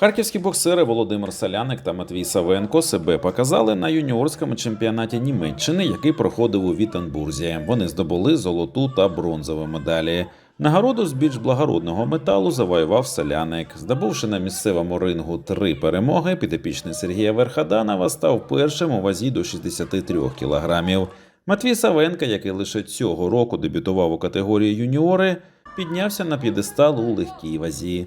Харківські боксери Володимир Соляник та Матвій Савенко себе показали на юніорському чемпіонаті Німеччини, який проходив у Віттенбурзі. Вони здобули золоту та бронзову медалі. Нагороду з більш благородного металу завоював Соляник. Здобувши на місцевому рингу три перемоги, підопічний Сергія Верхаданова став першим у вазі до 63 кілограмів. Матвій Савенко, який лише цього року дебютував у категорії юніори, піднявся на п'єдестал у легкій вазі.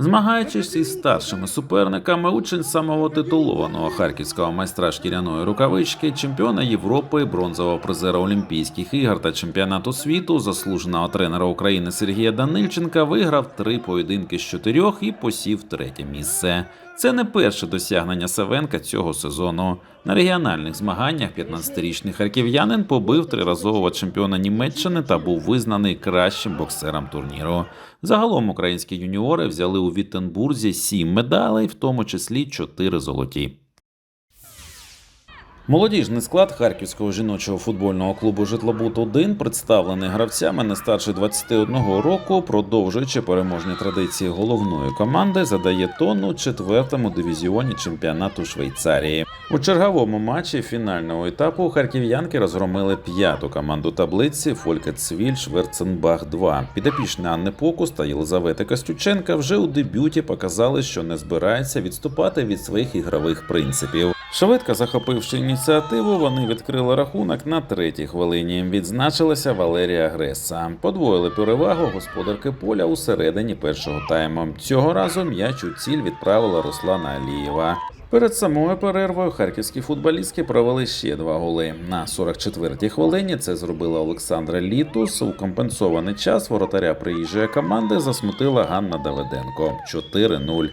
Змагаючись із старшими суперниками, учень самого титулованого харківського майстра шкіряної рукавички, чемпіона Європи, бронзового призера Олімпійських ігор та чемпіонату світу, заслуженого тренера України Сергія Данильченка, виграв три поєдинки з чотирьох і посів третє місце. Це не перше досягнення Савенка цього сезону. На регіональних змаганнях 15-річний харків'янин побив триразового чемпіона Німеччини та був визнаний кращим боксером турніру. Загалом українські юніори взяли у Віттенбурзі сім медалей, в тому числі чотири золоті. Молодіжний склад харківського жіночого футбольного клубу Житлобут 1 представлений гравцями не старше 21 року, продовжуючи переможні традиції головної команди, задає тонну четвертому дивізіоні чемпіонату Швейцарії. У черговому матчі фінального етапу харків'янки розгромили п'яту команду таблиці Фолька Цвіль Шверценбах 2 Підопічні Анни Покус та Єлизавети Костюченка вже у дебюті показали, що не збираються відступати від своїх ігрових принципів. Швидко захопивши ініціативу, вони відкрили рахунок на третій хвилині. Відзначилася Валерія Греса. Подвоїли перевагу господарки поля у середині першого тайму. Цього разу м'яч у ціль відправила Руслана Алієва. Перед самою перервою харківські футболістки провели ще два голи. На 44-й хвилині це зробила Олександра Літус. У компенсований час воротаря приїжджої команди засмутила Ганна Давиденко 4-0.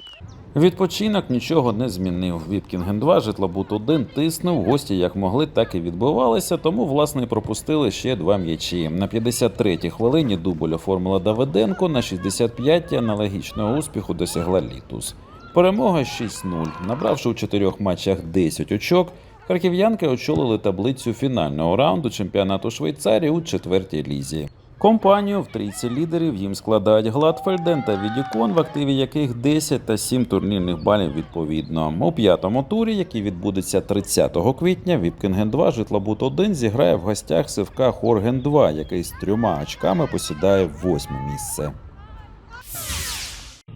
Відпочинок нічого не змінив. Віпкінген 2 житлобут 1 тиснув. Гості як могли, так і відбивалися, тому власне пропустили ще два м'ячі. На 53-й хвилині дубль оформила Давиденко, на 65-й аналогічного успіху досягла Літус. Перемога 6-0. Набравши у чотирьох матчах 10 очок, харків'янки очолили таблицю фінального раунду чемпіонату Швейцарії у четвертій лізі. Компанію в трійці лідерів їм складають Гладфельден та Відікон, в активі яких 10 та 7 турнірних балів відповідно. У п'ятому турі, який відбудеться 30 квітня, Віпкінген 2 Житлобут 1 зіграє в гостях Сивка Хорген 2, який з трьома очками посідає восьме місце.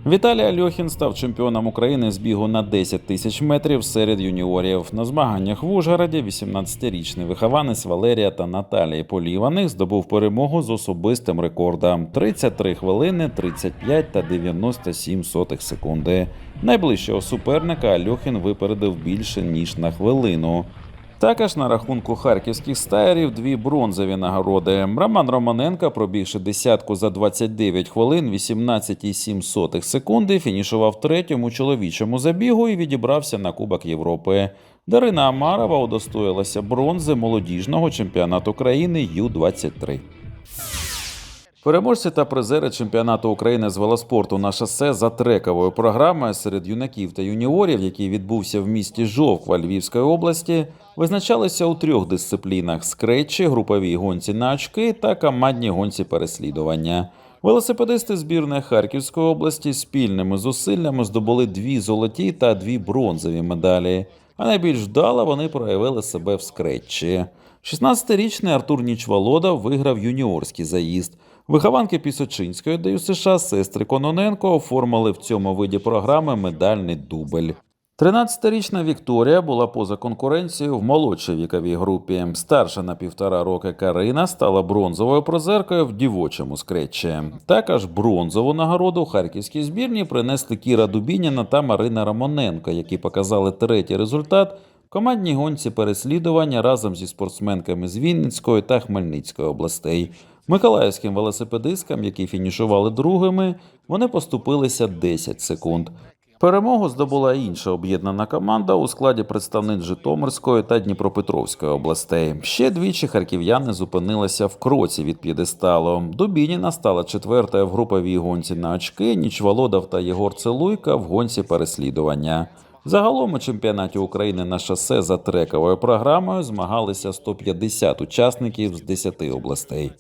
Віталій Альохін став чемпіоном України з бігу на 10 тисяч метрів серед юніорів. На змаганнях в Ужгороді 18-річний вихованець Валерія та Наталії Поліваних здобув перемогу з особистим рекордом 33 хвилини 35 та 97 сотих секунди. Найближчого суперника Альохін випередив більше ніж на хвилину. Також на рахунку харківських стаєрів дві бронзові нагороди. Роман Романенко, пробігши десятку за 29 хвилин 18,7 секунди, фінішував третьому чоловічому забігу і відібрався на Кубок Європи. Дарина Амарова удостоїлася бронзи молодіжного чемпіонату країни Ю-23. Переможці та призери чемпіонату України з велоспорту на шосе за трековою програмою серед юнаків та юніорів, який відбувся в місті Жовква Львівської області, визначалися у трьох дисциплінах: скретчі, груповій гонці на очки та командній гонці переслідування. Велосипедисти збірної Харківської області спільними зусиллями здобули дві золоті та дві бронзові медалі. А найбільш вдало вони проявили себе в скретчі. 16-річний Артур Нічволода виграв юніорський заїзд. Вихованки Пісочинської ДЮ США сестри Кононенко оформили в цьому виді програми медальний дубль. 13-річна Вікторія була поза конкуренцією в молодшій віковій групі. Старша на півтора роки Карина стала бронзовою призеркою в дівочому скретчі. Також бронзову нагороду харківській збірні принесли Кіра Дубініна та Марина Романенко, які показали третій результат в командній гонці переслідування разом зі спортсменками з Вінницької та Хмельницької областей. Миколаївським велосипедисткам, які фінішували другими, вони поступилися 10 секунд. Перемогу здобула інша об'єднана команда у складі представниць Житомирської та Дніпропетровської областей. Ще двічі харків'яни зупинилися в кроці від п'єдесталу. Дубініна стала четвертою в груповій гонці на очки. Нічволодов та Єгор Целуйка в гонці переслідування. Загалом у чемпіонаті України на шосе за трековою програмою змагалися 150 учасників з 10 областей.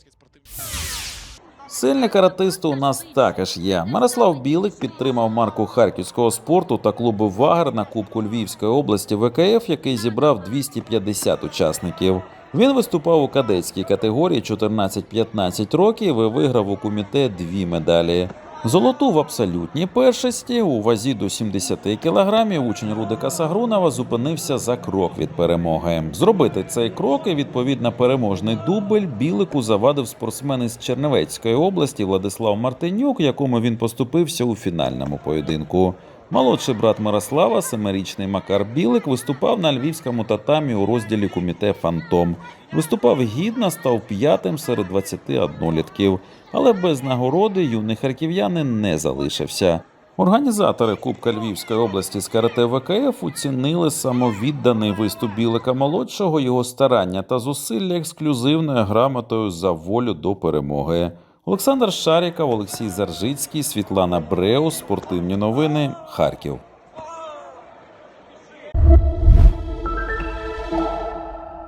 Сильні каратисти у нас також є. Мирослав Білик підтримав марку харківського спорту та клубу Вагер на Кубку Львівської області ВКФ, який зібрав 250 учасників. Він виступав у кадетській категорії 14-15 років і виграв у куміте дві медалі. Золоту в абсолютній першості у вазі до 70 кілограмів учень Рудика Сагрунова зупинився за крок від перемоги. Зробити цей крок і відповідно переможний дубль білику завадив спортсмен із Черневецької області Владислав Мартинюк, якому він поступився у фінальному поєдинку. Молодший брат Мирослава, семирічний Макар Білик, виступав на львівському татамі у розділі куміте Фантом. Виступав гідно, став п'ятим серед 20 однолітків, але без нагороди юний харків'янин не залишився. Організатори Кубка Львівської області з карате ВКФ оцінили самовідданий виступ Білика молодшого, його старання та зусилля ексклюзивною грамотою за волю до перемоги. Олександр Шаріков, Олексій Заржицький, Світлана Бреус, Спортивні новини, Харків.